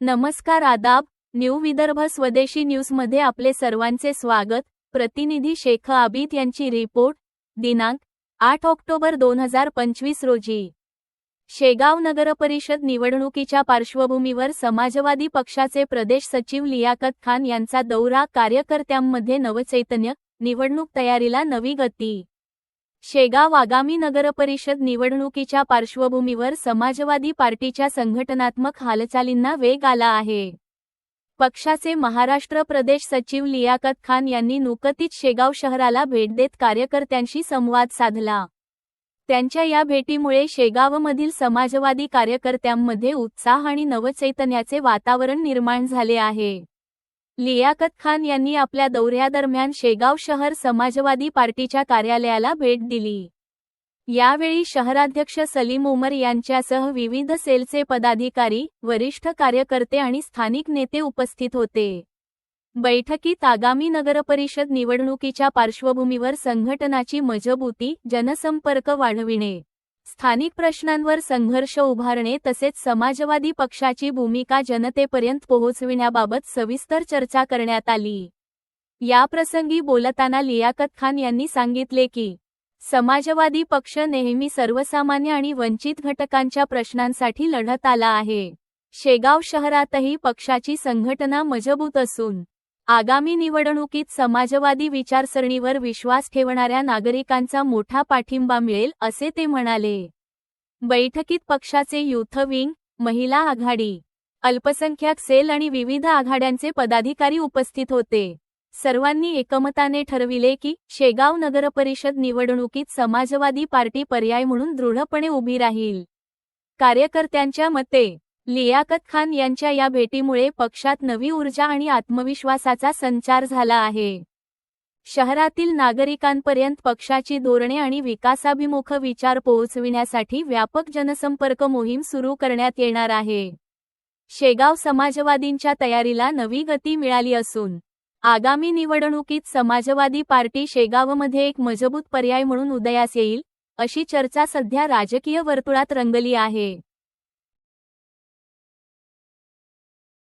नमस्कार आदाब न्यू विदर्भ स्वदेशी न्यूजमध्ये आपले सर्वांचे स्वागत. प्रतिनिधी शेख आबिद यांची रिपोर्ट दिनांक आठ ऑक्टोबर दोन हजार पंचवीस रोजी. शेगाव नगरपरिषद निवडणुकीच्या पार्श्वभूमीवर समाजवादी पक्षाचे प्रदेश सचिव लियाकत खान यांचा दौरा कार्यकर्त्यांमध्ये नवचैतन्य निवडणूक तयारीला नवी गती. शेगाव आगामी नगरपरिषद निवडणुकीच्या पार्श्वभूमीवर समाजवादी पार्टीच्या संघटनात्मक हालचालींना वेग आला आहे. पक्षाचे महाराष्ट्र प्रदेश सचिव लियाकत खान यांनी नुकतीच शेगाव शहराला भेट देत कार्यकर्त्यांशी संवाद साधला. त्यांच्या या भेटीमुळे शेगावमधील समाजवादी कार्यकर्त्यांमध्ये उत्साह आणि नवचैतन्याचे वातावरण निर्माण झाले आहे. लियाकत खान यांनी आपल्या दौऱ्यादरम्यान शेगाव शहर समाजवादी पार्टीच्या कार्यालयाला भेट दिली. यावेळी शहराध्यक्ष सलीम उमर यांच्यासह विविध सेलचे पदाधिकारी वरिष्ठ कार्यकर्ते आणि स्थानिक नेते उपस्थित होते. बैठकीत आगामी नगरपरिषद निवडणुकीच्या पार्श्वभूमीवर संघटनाची मजबूती जनसंपर्क वाढविणे स्थानिक प्रश्नांवर संघर्ष उभारणे तसेच समाजवादी पक्षाची भूमिका जनतेपर्यंत पोहोचविण्याबाबत सविस्तर चर्चा करण्यात आली. याप्रसंगी बोलताना लियाकत खान यांनी सांगितले की समाजवादी पक्ष नेहमी सर्वसामान्य आणि वंचित घटकांच्या प्रश्नांसाठी लढत आला आहे. शेगाव शहरातही पक्षाची संघटना मजबूत असून आगामी निवडणुकीत समाजवादी विचारसरणीवर विश्वास ठेवणाऱ्या नागरिकांचा मोठा पाठिंबा मिळेल असे ते म्हणाले. बैठकीत पक्षाचे युथ विंग महिला आघाडी अल्पसंख्याक सेल आणि विविध आघाड्यांचे पदाधिकारी उपस्थित होते. सर्वांनी एकमताने ठरविले की शेगाव नगरपरिषद निवडणुकीत समाजवादी पार्टी पर्याय म्हणून दृढपणे उभी राहील. कार्यकर्त्यांच्या मते लियाकत खान यांच्या या भेटीमुळे पक्षात नवी ऊर्जा आणि आत्मविश्वासाचा संचार झाला आहे. शहरातील नागरिकांपर्यंत पक्षाची धोरणे आणि विकासाभिमुख विचार पोहोचविण्यासाठी व्यापक जनसंपर्क मोहीम सुरू करण्यात येणार आहे. शेगाव समाजवादींच्या तयारीला नवी गती मिळाली असून आगामी निवडणुकीत समाजवादी पार्टी शेगावमध्ये एक मजबूत पर्याय म्हणून उदयास येईल अशी चर्चा सध्या राजकीय वर्तुळात रंगली आहे.